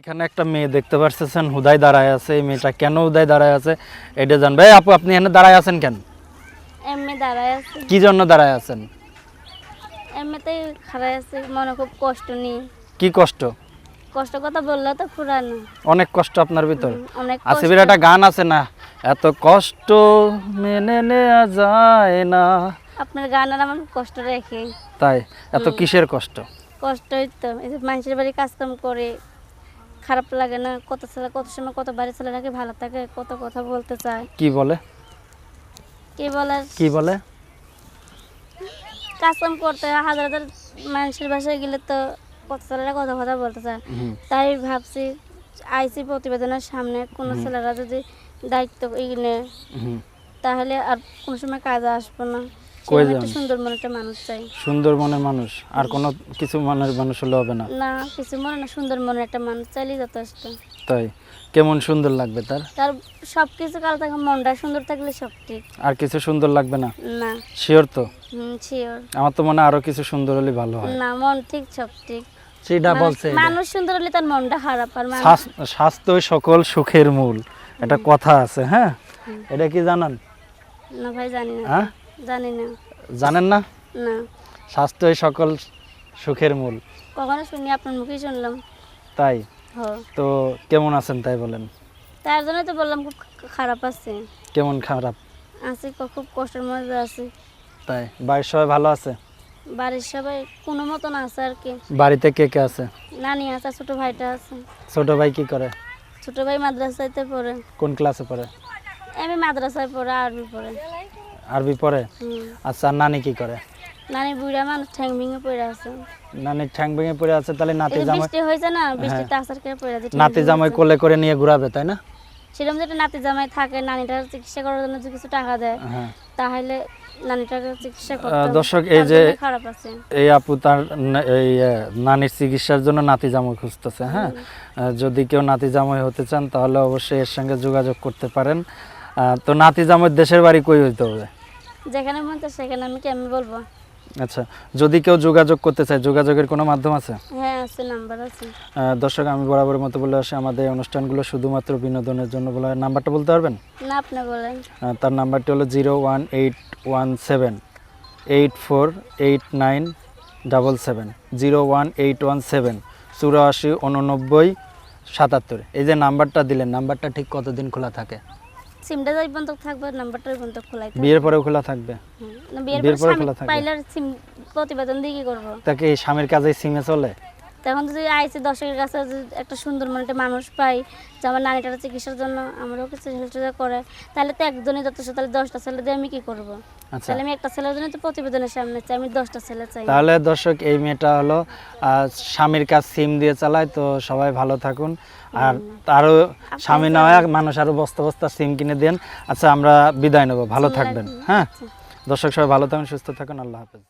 এখানে একটা মেয়ে দেখতে পারতেছেন হুদায় দাঁড়ায় আছে এই মেয়েটা কেন হুদায় দাঁড়ায় আছে? এটা জানবে। এই আপু আপনি এখানে দাঁড়ায় আছেন কেন? এমনি দাঁড়ায় আছে। কি জন্য দাঁড়ায় আছেন? এমনিতেই খারাপ আছে মনে খুব কষ্ট নেই কি কষ্ট? কষ্ট কথা বললে তো ফুরানো। অনেক কষ্ট আপনার ভিতর। অনেক আসিফের একটা গান আছে না? এত কষ্ট মেনে নেওয়া যায় না। আপনার গান আর আমার কষ্ট রেখে তাই এত কিসের কষ্ট? কষ্টই তো এই যে মানুষের বাড়ি কাজকাম করে। খারাপ লাগে না কত ছেলে কত সময় কত বাড়ির ছেলেরাকে ভালো থাকে কত কথা বলতে চায়। কি বলে? কে বলে? কি বলে? কাজকাম করতে হাজার হাজার মানুষের বাসায় গেলে তো কত ছেলেরা কত কথা বলতে চায়। তাই ভাবছি আইসি প্রতিবেদনের সামনে কোনো ছেলেরা যদি দায়িত্ব হুম। তাহলে আর কোনো সময় কাজে আসব না। কই যান? সুন্দর মনে একটা মানুষ চাই। সুন্দর মনের মানুষ। আর কোনো কিছু মনের মানুষ হলে হবে না। না কিছু মনে না সুন্দর মনের একটা মানুষ চাইলেই যথেষ্ট। তাই? কেমন সুন্দর লাগবে তার? তার সব কিছু কাল থাকে মনটা সুন্দর থাকলে সব ঠিক। আর কিছু সুন্দর লাগবে না? না। শিওর তো? হুম শিওর আমার তো মনে হয় আরও কিছু সুন্দর হলে ভালো হয়। না মন ঠিক সব ঠিক। সেটা মানুষ- বলছে মানুষ সুন্দর হলে তার মনটা খারাপ আর স্বাস্থ্য সকল সুখের মূল। এটা কথা আছে হ্যাঁ? এটা কি জানান? না ভাই জানি না। হ্যাঁ? জানি না। জানেন না? না। স্বাস্থ্যই সকল সুখের মূল। কখনো শুনি আপনার মুখেই শুনলাম। তাই? তো কেমন আছেন তাই বলেন? তার জন্য তো বললাম খুব খারাপ আছে। কেমন খারাপ? আছি খুব কষ্টের মধ্যে আছি। তাই? বাড়ির সবাই ভালো আছে? বাড়ির সবাই কোনো মতন আছে আর কি। বাড়িতে কে কে আছে? নানি আছে ছোট ভাইটা আছে। ছোট ভাই কি করে? ছোট ভাই মাদ্রাসাতে পড়ে। কোন ক্লাসে পড়ে? আমি মাদ্রাসায় পড়ে আরবি পড়ে। আরবি পড়ে? আচ্ছা নানি কি করে? নানি বুড়া মানুষ ঠ্যাং ভেঙে পড়ে আছে। নানি ঠ্যাং ভেঙে পড়ে আছে তাহলে নাতি জামাই বৃষ্টি হয়েছে না বৃষ্টিতে আসার করে পড়ে আছে নাতি জামাই কোলে করে নিয়ে ঘুরাবে তাই না? সেরকম যেটা নাতি জামাই থাকে নানিটার চিকিৎসা করার জন্য কিছু টাকা দেয় হ্যাঁ। তাহলে নানিটাকে চিকিৎসা করতে দর্শক, এই যে- খারাপ আছে। এই আপু তার এই নানির চিকিৎসার জন্য নাতি জামাই খুঁজতেছে হ্যাঁ? যদি কেউ নাতি জামাই হতে চান তাহলে অবশ্যই এর সঙ্গে যোগাযোগ করতে পারেন। তো নাতি জামাই দেশের বাড়ি কই হইতে হবে? যেখানে মন চায় সেখানে আমি কেমন বলব? আচ্ছা যদি কেউ যোগাযোগ করতে চায় যোগাযোগের কোনো মাধ্যম আছে? হ্যাঁ আছে নাম্বার আছে। দর্শক আমি বরাবরের মতো বলে আসি আমাদের অনুষ্ঠানগুলো শুধুমাত্র বিনোদনের জন্য বলে হয়। নাম্বারটা বলতে পারবেন? না আপনি বলেন। তার নাম্বারটি হলো zero one eight one seven eight four eight nine double seven zero one eight one seven চুরাশি উননব্বই সাতাত্তর। এই যে নাম্বারটা দিলেন নাম্বারটা ঠিক কতদিন খোলা থাকে? সিমটা যাই পর্যন্ত থাকবে নাম্বারটা পর্যন্ত খোলাই বিয়ের পরেও খোলা থাকবে? বিয়ের পরে খোলা থাকবে। পাইলার সিম প্রতিবেদন দিয়ে কি করব? তাকে স্বামীর কাজে সিমে চলে? তখন যদি আইসি দর্শকের কাছে একটা সুন্দর মনে একটা মানুষ পাই যে আমার নানিটার চিকিৎসার জন্য আমরাও কিছু হেল্প করে তাহলে তো একজনই যথেষ্ট তাহলে দশটা ছেলে দিয়ে আমি কি করব? আচ্ছা। তাহলে আমি একটা ছেলের জন্য তো প্রতিবেদনের সামনে চাই আমি দশটা ছেলে চাই। তাহলে দর্শক এই মেয়েটা হলো স্বামীর কাজ সিম দিয়ে চালায় তো সবাই ভালো থাকুন। আর স্বামী না হয় মানুষ আরও বস্তা বস্তা সিম কিনে দেন। আচ্ছা আমরা বিদায় নেব। ভালো থাকবেন। হ্যাঁ? দর্শক সবাই ভালো থাকুন সুস্থ থাকুন। আল্লাহ হাফেজ।